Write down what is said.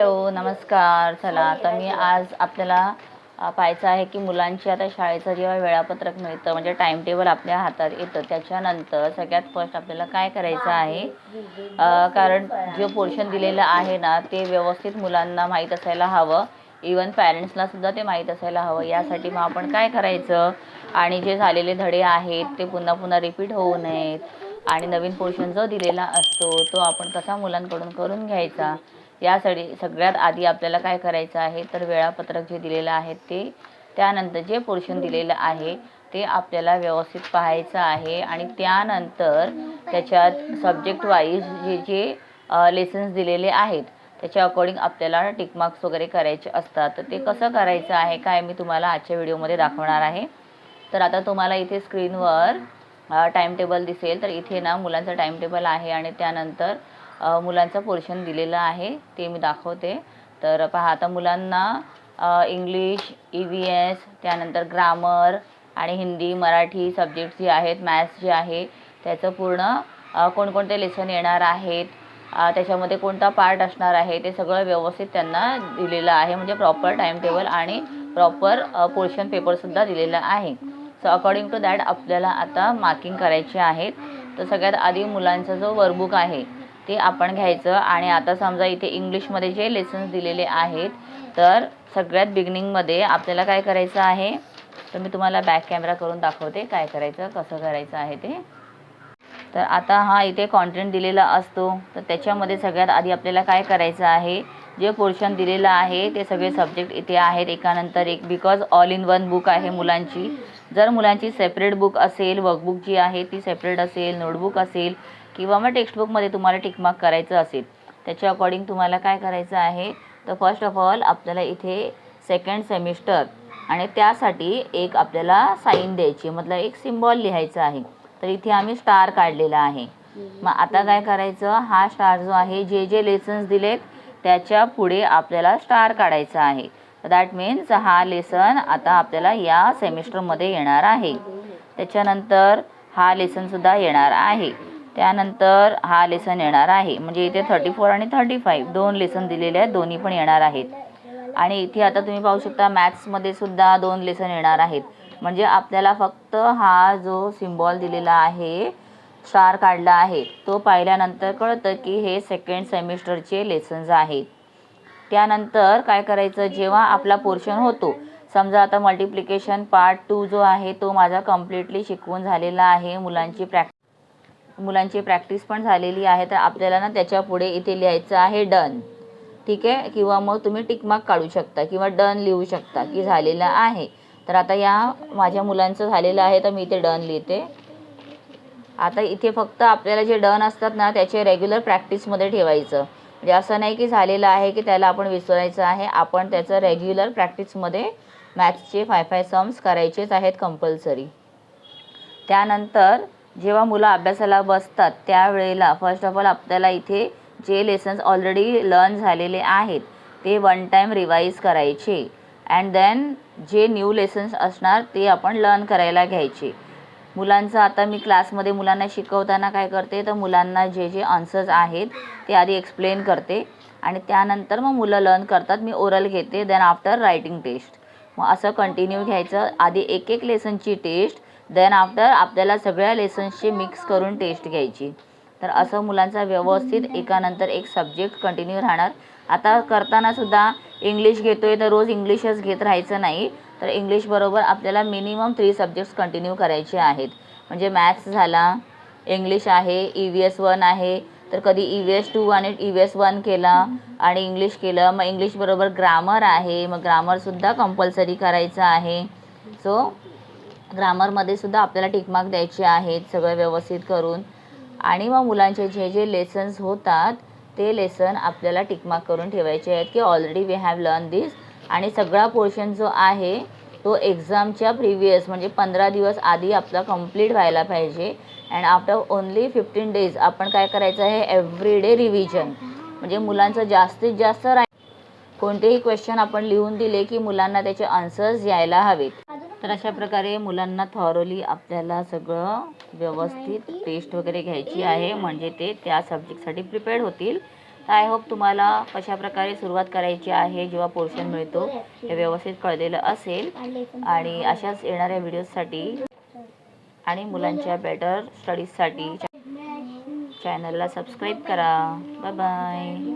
Hello नमस्कार. चला आता मी आज आपल्याला पाहायचं आहे की मुलांची आता शाळेचं जेव्हा वेळापत्रक मिळतं म्हणजे टाईम टेबल आपल्या हातात येतं त्याच्यानंतर सगळ्यात फर्स्ट आपल्याला काय करायचं आहे? कारण जे पोर्शन दिलेलं आहे ना ते व्यवस्थित मुलांना माहीत असायला हवं. इवन पॅरेंट्सला सुद्धा ते माहीत असायला हवं. यासाठी मग आपण काय करायचं? आणि जे झालेले धडे आहेत ते पुन्हा पुन्हा रिपीट होऊ नयेत. आणि नवीन पोर्शन जो दिलेला असतो तो आपण कसा मुलांकडून करून घ्यायचा. यासाठी सगळ्यात आधी आपल्याला काय करायचं आहे तर वेळापत्रक जे दिलेलं आहे ते त्यानंतर जे पोर्शन दिलेलं आहे ते आपल्याला व्यवस्थित पाहायचं आहे आणि त्यानंतर त्याच्यात सब्जेक्ट वाईज जे जे लेसन्स दिलेले आहेत त्याच्या अकॉर्डिंग आपल्याला टिक मार्क्स वगैरे करायचे असतात. तर ते कसं करायचं आहे काय मी तुम्हाला आजच्या व्हिडिओमध्ये दाखवणार आहे. तर आता तुम्हाला इथे स्क्रीनवर टाईम टेबल दिसेल. तर इथे ना मुलांचं टाईम टेबल आहे आणि त्यानंतर मुलांचं पोर्शन दिलेलं आहे ते मी दाखवते. तर पहा आता मुलांना इंग्लिश ई व्ही एस त्यानंतर ग्रामर आणि हिंदी मराठी सब्जेक्ट जे आहेत मॅथ्स जे आहे त्याचं पूर्ण कोणकोणते लेसन येणार आहेत त्याच्यामध्ये कोणता पार्ट असणार आहे ते सगळं व्यवस्थित त्यांना दिलेलं आहे. म्हणजे प्रॉपर टाईम टेबल आणि प्रॉपर पोर्शन पेपरसुद्धा दिलेला आहे. सो अकॉर्डिंग टू दॅट आपल्याला आता मार्किंग करायचे आहेत. तर सगळ्यात आधी मुलांचा जो वर्कबुक आहे ते आपण घ्यायचं. आणि आता समजा इथे इंग्लिशमध्ये जे लेसन्स दिलेले आहेत तर सगळ्यात बिगिनिंगमध्ये आपल्याला काय करायचं आहे? तर मी तुम्हाला बॅक कॅमेरा करून दाखवते काय करायचं कसं करायचं आहे ते. तर आता हा इथे कॉन्टेंट दिलेला असतो. तर त्याच्यामध्ये सगळ्यात आधी आपल्याला काय करायचं आहे? जे पोर्शन दिलेलं आहे ते सगळे सब्जेक्ट इथे आहेत. एकानंतर एक because all in one book आहे मुलांची. जर मुलांची सेपरेट बुक असेल वर्कबुक जी आहे ती सेपरेट असेल नोटबुक असेल किंवा मग टेक्स्टबुकमध्ये तुम्हाला टिकमार्क करायचं असेल त्याच्या अकॉर्डिंग तुम्हाला काय करायचं आहे? तर फर्स्ट ऑफ ऑल आपल्याला इथे सेकंड सेमिस्टर आणि त्यासाठी एक आपल्याला साईन द्यायची मतलब एक सिम्बॉल लिहायचं आहे. तर इथे आम्ही स्टार काढलेला आहे. मग आता काय करायचं? हा स्टार जो आहे जे जे लेसन्स दिलेत त्याच्या पुढे आपल्याला स्टार काढायचा आहे. दॅट मीन्स हा लेसन आता आपल्याला या सेमिस्टरमध्ये येणार आहे. त्याच्यानंतर हा लेसनसुद्धा येणार आहे. त्यानंतर हा लेसन येणार आहे. म्हणजे इथे थर्टी फोर आणि थर्टी फाईव्ह दोन लेसन दिलेले आहेत. दोन्ही पण येणार आहेत. आणि इथे आता तुम्ही पाहू शकता मॅथ्समध्ये सुद्धा दोन लेसन येणार आहेत. म्हणजे आपल्याला फक्त हा जो सिम्बॉल दिलेला आहे स्टार काढला आहे तो पाहिल्यानंतर कळतं की हे सेकंड सेमिस्टरचे लेसन्स आहेत. त्यानंतर काय करायचं? जेव्हा आपला पोर्शन होतो समजा आता मल्टिप्लिकेशन पार्ट टू जो आहे तो माझा कम्प्लिटली शिकवून झालेला आहे. मुलांची प्रॅक्टिस मुलांची प्रॅक्टिस पण झालेली आहे तर आपल्याला ना त्याच्या पुढे इथे लिहायचं आहे डन. ठीक आहे? किंवा मग तुम्ही टिकमार्क काढू शकता किंवा डन लिहू शकता की झालेलं आहे. तर आता या माझ्या मुलांचं झालेलं आहे तर मी इथे डन लिहिते. आता इथे फक्त आपल्याला जे डन असतात ना त्याचे रेग्युलर प्रॅक्टिसमध्ये ठेवायचं. म्हणजे असं नाही की झालेलं आहे की त्याला आपण विसरायचं आहे आपण त्याचं रेग्युलर प्रॅक्टिसमध्ये मॅथ्सचे फाय फाय सम्स करायचेच आहेत कंपल्सरी. त्यानंतर जेव्हा मुलं अभ्यासाला बसतात त्यावेळेला फर्स्ट ऑफ ऑल आपल्याला इथे जे लेसन्स ऑलरेडी लर्न झालेले आहेत ते वन टाईम रिवाईज करायचे. अँड देन जे न्यू लेसन्स असणार ते आपण लर्न करायला घ्यायचे. मुलांचं आता मी क्लासमध्ये मुलांना शिकवताना काय करते तर मुलांना जे जे आन्सर्स आहेत ते आधी एक्सप्लेन करते. आणि त्यानंतर मग मुलं लर्न करतात मी ओरल घेते देन आफ्टर रायटिंग टेस्ट मग असं कंटिन्यू घ्यायचं. आधी एक एक लेसनची टेस्ट देन आफ्टर आपल्याला सगळ्या लेसन्सची मिक्स करून टेस्ट घ्यायची. तर असं मुलांचा व्यवस्थित एकानंतर एक सब्जेक्ट कंटिन्यू राहणार. आता करताना सुद्धा इंग्लिश घेतोय तर रोज इंग्लिशच घेत राहायचं नाही. तर इंग्लिशबरोबर आपल्याला मिनिमम थ्री सब्जेक्ट्स कंटिन्यू करायचे आहेत. म्हणजे मॅथ्स झाला इंग्लिश आहे ई व्ही एस वन आहे. तर कधी ई व्ही एस टू आणि ई व्ही एस वन केला आणि इंग्लिश केलं. मग इंग्लिशबरोबर ग्रामर आहे. मग ग्रामरसुद्धा कंपल्सरी करायचं आहे. सो ग्रामरमध्ये सुद्धा आपल्याला टिकमार्क द्यायचे आहेत सगळं व्यवस्थित करून. आणि मग मुलांचे जे जे लेसन्स होतात ते लेसन आपल्याला टिकमार्क करून ठेवायचे आहेत की already we have learn this आणि सगळा पोर्शन जो आहे तो एक्झामच्या प्रिव्हियस म्हणजे पंधरा दिवस आधी आपला कंप्लीट व्हायला पाहिजे. And after only fifteen days आपण काय करायचं आहे? एव्हरी डे रिव्हिजन म्हणजे मुलांचं जास्तीत जास्त राय कोणतेही क्वेश्चन आपण लिहून दिले की मुलांना त्याचे आन्सर्स यायला हवेत. तर अशा प्रकारे मुलांना थॉरोली आपल्याला सगळं व्यवस्थित टेस्ट वगैरे घ्यायची आहे. म्हणजे ते त्या सब्जेक्टसाठी प्रिपेअर्ड होतील. तर आय होप तुम्हाला कशा प्रकारे सुरुवात करायची आहे जेव्हा पोर्शन मिळतो हे व्यवस्थित कळलेलं असेल. आणि अशाच येणाऱ्या व्हिडिओजसाठी आणि मुलांच्या बेटर स्टडीजसाठी चॅनलला सबस्क्राईब करा. Bye bye